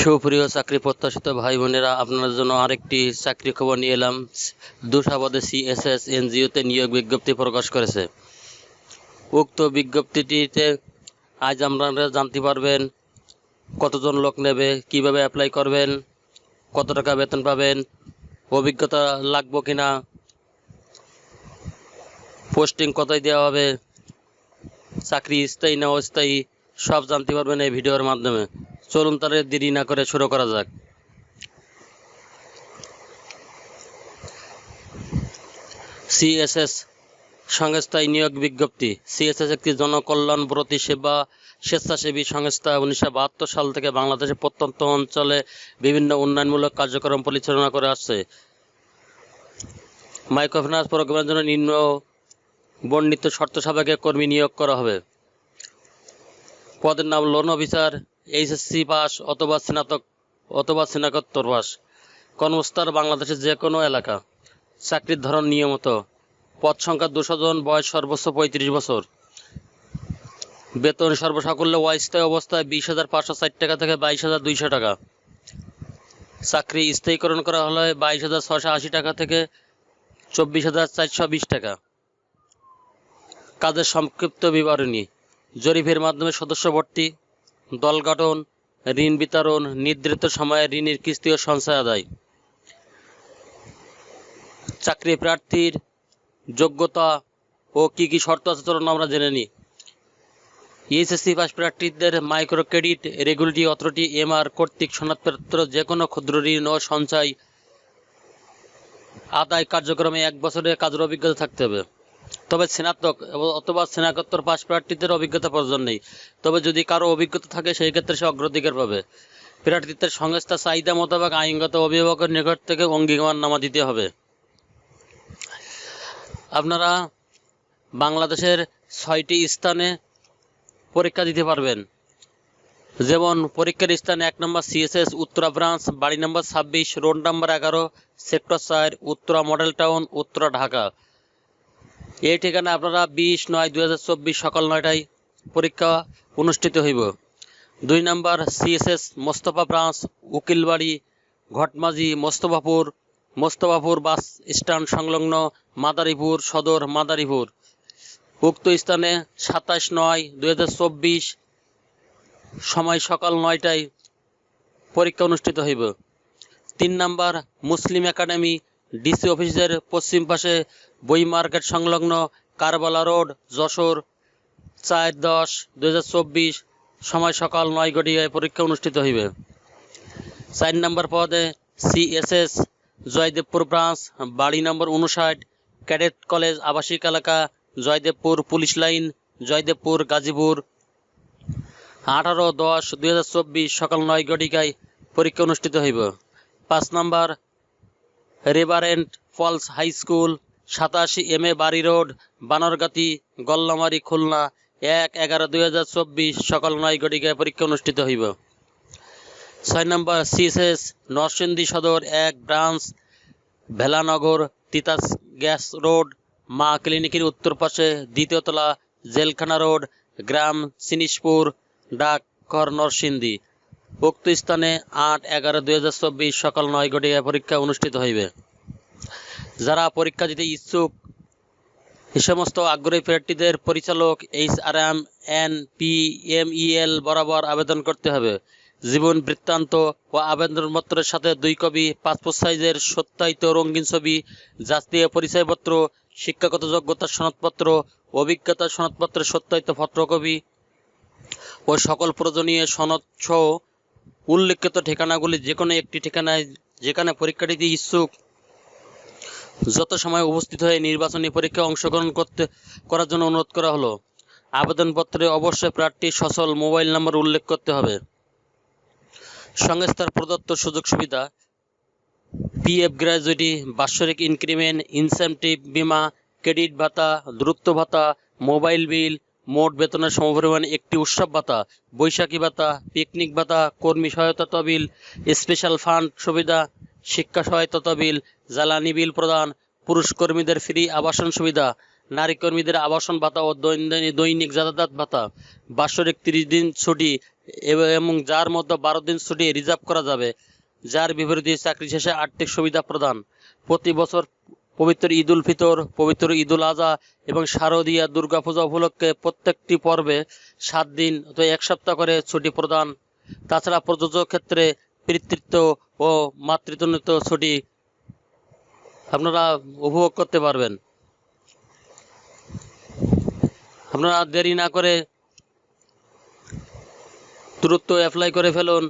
সুপ্রিয় চাকরি প্রত্যাশিত ভাই বোনেরা, আপনার জন্য আরেকটি চাকরি খবর নিয়ে এলাম। দুসাবাদে সিএসএস এনজিওতে নিয়োগ বিজ্ঞপ্তি প্রকাশ করেছে। উক্ত বিজ্ঞপ্তিটিতে আজ আপনারা জানতে পারবেন কতজন লোক নেবে, কীভাবে অ্যাপ্লাই করবেন, কত টাকা বেতন পাবেন, অভিজ্ঞতা লাগবো কিনা, পোস্টিং কোথায় দেওয়া হবে, চাকরি স্থায়ী না অস্থায়ী, সব জানতে পারবেন এই ভিডিওর মাধ্যমে। চলুন তাহলে দেরি না করে শুরু করা যাক। সিএসএস সংস্থায় নিয়োগ বিজ্ঞপ্তি। সিএসএস একটি জনকল্যাণ ব্রতী সেবা স্বেচ্ছাসেবী সংস্থা। উনিশশো বাহাত্তর সাল থেকে বাংলাদেশের প্রত্যন্ত অঞ্চলে বিভিন্ন উন্নয়নমূলক কার্যক্রম পরিচালনা করে আসছে। মাইক্রোফিন্যান্স প্রোগ্রামের জন্য নিম্ন বর্ণিত শর্ত সাপেক্ষে কর্মী নিয়োগ করা হবে। পদের নাম লোন অফিসার এইচএসসি পাস অথবা স্নাতক, অথবা স্নাতকোত্তর পাস। কর্মস্থান বাংলাদেশের যে কোনো এলাকা। চাকরির ধরন নিয়মিত। পদ সংখ্যা দুশো জন, বয়স সর্বোচ্চ পঁয়ত্রিশ বছর। বেতন সর্বসাকুল্যে অস্থায়ী অবস্থায় বিশ হাজার পাঁচশো ষাট টাকা থেকে বাইশ হাজার দুইশো টাকা। চাকরি স্থায়ীকরণ করা হলে বাইশ হাজার ছশো আশি টাকা থেকে চব্বিশ হাজার চারশো বিশ টাকা। কাজের সংক্ষিপ্ত বিবরণী। জরিপের মাধ্যমে সদস্য ভর্তি। দল গঠন, ঋণ বিতরণ, নির্ধারিত সময়ে ঋণের কিস্তি ও সঞ্চয় আদায়। চাকরি প্রার্থীর যোগ্যতা ও কি কি শর্ত আছে চলুন আমরা জেনে নিই। এইচএসসি পাস প্রার্থীদের micro credit regulatory authority MR কর্তৃক সনদপত্র যে কোনো ক্ষুদ্র ঋণ ও সঞ্চয় আদায় কার্যক্রমে এক বছরের কাজের অভিজ্ঞতা থাকতে হবে। তবে স্নাতক অথবা স্নাতকোত্তর পাশ প্রার্থীদের অভিজ্ঞতা প্রয়োজন নেই। তবে যদি কারও অভিজ্ঞতা থাকে, সেই ক্ষেত্রে সে অগ্রাধিকার পাবে। প্রার্থীদের সংস্থা চাহিদা মোতাবেক আইনগত অভিভাবকের নিকট থেকে অঙ্গীকারনামা দিতে হবে। আপনারা বাংলাদেশের ছয়টি স্থানে পরীক্ষা দিতে পারবেন। যেমন, পরীক্ষার স্থানে এক নম্বর সিএসএস, উত্তরা, ব্রাঞ্চ, বাড়ি নম্বর ছাব্বিশ, রোড নম্বর এগারো, সেক্টর চার, উত্তরা মডেল টাউন, উত্তরা, ঢাকা। এই ঠিকানা আপনারা বিশ নয় দুই সকাল নয়টায় পরীক্ষা অনুষ্ঠিত হইব। দুই নম্বর CSS Mostafa branch, Ukilbari, Ghotmaji, Mostafapur Mostafapur bus stand সংলগ্ন মাদারীপুর সদর মাদারীপুর। উক্ত স্থানে সাতাশ নয় দুই সময় সকাল নয়টায় পরীক্ষা অনুষ্ঠিত হইব। তিন নম্বর মুসলিম একাডেমি ডিসি অফিসের পশ্চিম পাশে বই মার্কেট সংলগ্ন কারবালা রোড, যশোর, চার দশ দু চব্বিশ, সময় সকাল নয় ঘটিয়ায় পরীক্ষা অনুষ্ঠিত হইবে। চার নম্বর পদে সিএসএস, জয়দেবপুর ব্রাঞ্চ, বাড়ি নম্বর উনষাট, ক্যাডেট কলেজ আবাসিক এলাকা, জয়দেবপুর পুলিশ লাইন, জয়দেবপুর গাজীপুর। আঠারো দশ, দুই সকাল নয় ঘটিকায় পরীক্ষা অনুষ্ঠিত হইব। পাঁচ নম্বর রেভারেন্ট ফলস হাই স্কুল, সাতাশি এম এ বাড়ি রোড, বানরগাতি, গল্লামারি, খুলনা, এক এগারো দুই হাজার চব্বিশ, সকাল নয় ঘটিকায় পরীক্ষা অনুষ্ঠিত হইব। ছয় নম্বর সিএসএস নরসিংদী সদর, এক branch, Bhelanagar, Titas gas road, মা ক্লিনিকের উত্তর পাশে দ্বিতীয় তলা, জেলখানা রোড, গ্রাম, সিনিসপুর, ডাকঘর, নরসিংদী। উক্ত স্থানে আট এগারো দুই হাজার চব্বিশ সকাল নয় ঘটিকায় পরীক্ষা অনুষ্ঠিত হইবে। যারা পরীক্ষা দিতে ইচ্ছুক, এ সমস্ত আগ্রহী প্রার্থীদের পরিচালক H R M, N P M EL বরাবর আবেদন করতে হবে। জীবন বৃত্তান্ত ও আবেদনপত্রের সাথে দুই কপি, পাসপোর্ট সাইজের সত্যায়িত রঙিন ছবি, জাতীয় পরিচয়পত্র, শিক্ষাগত যোগ্যতার সনদপত্র অভিজ্ঞতার সনদপত্রের সত্যায়িত ফটোকপি ও সকল প্রয়োজনীয় সনদ সহ উল্লেখিত ঠিকানাগুলি যে কোনো একটি ঠিকানায় যেখানে পরীক্ষাটি দিয়ে ইচ্ছুক যত সময় উপস্থিত হয়ে নির্বাচনী পরীক্ষায় অংশগ্রহণ করতে করার জন্য অনুরোধ করা হলো। আবেদনপত্রে অবশ্যই প্রার্থীর সচল মোবাইল নম্বর উল্লেখ করতে হবে। সংস্থার প্রদত্ত সুযোগ সুবিধা, পিএফ গ্র্যাজুইটি বাৎসরিক ইনক্রিমেন্ট, ইনসেন্টিভ বিমা, ক্রেডিট ভাতা, দ্রুত ভাতা, মোবাইল বিল মোট বেতনের সমপরিমাণ একটি উৎসব ভাতা, বৈশাখী ভাতা, পিকনিক ভাতা, কর্মী সহায়তা তহবিল স্পেশাল ফান্ড সুবিধা, শিক্ষা সহায়তা তহবিল, জ্বালানি বিল প্রদান, পুরুষ কর্মীদের ফ্রি আবাসন সুবিধা, নারী কর্মীদের আবাসন ভাতা ও দৈনিক যাতায়াত ভাতা। বাৎসরিক তিরিশ দিন ছুটি এবং যার মধ্যে বারো দিন ছুটি রিজার্ভ করা যাবে, যার বিপরীতে চাকরি শেষে আর্থিক সুবিধা প্রদান। প্রতি বছর পবিত্র ঈদ উল ফিতর, পবিত্র ঈদ উল আজহা এবং শারদীয়া দুর্গাপূজা উপলক্ষে প্রত্যেকটি পর্বে সাত দিন অথবা এক সপ্তাহ করে ছুটি প্রদান। তাছাড়া প্রযোজ্য ক্ষেত্রে পিতৃত্ব ও মাতৃত্বনিত ছুটি আপনারা উপভোগ করতে পারবেন। আপনারা দেরি না করে দ্রুত অ্যাপ্লাই করে ফেলুন।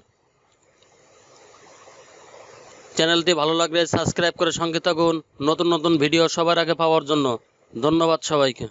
চ্যানেলটি ভালো লাগলে সাবস্ক্রাইব করে সঙ্গে থাকুন। নতুন নতুন ভিডিও সবার আগে পাওয়ার জন্য ধন্যবাদ সবাইকে।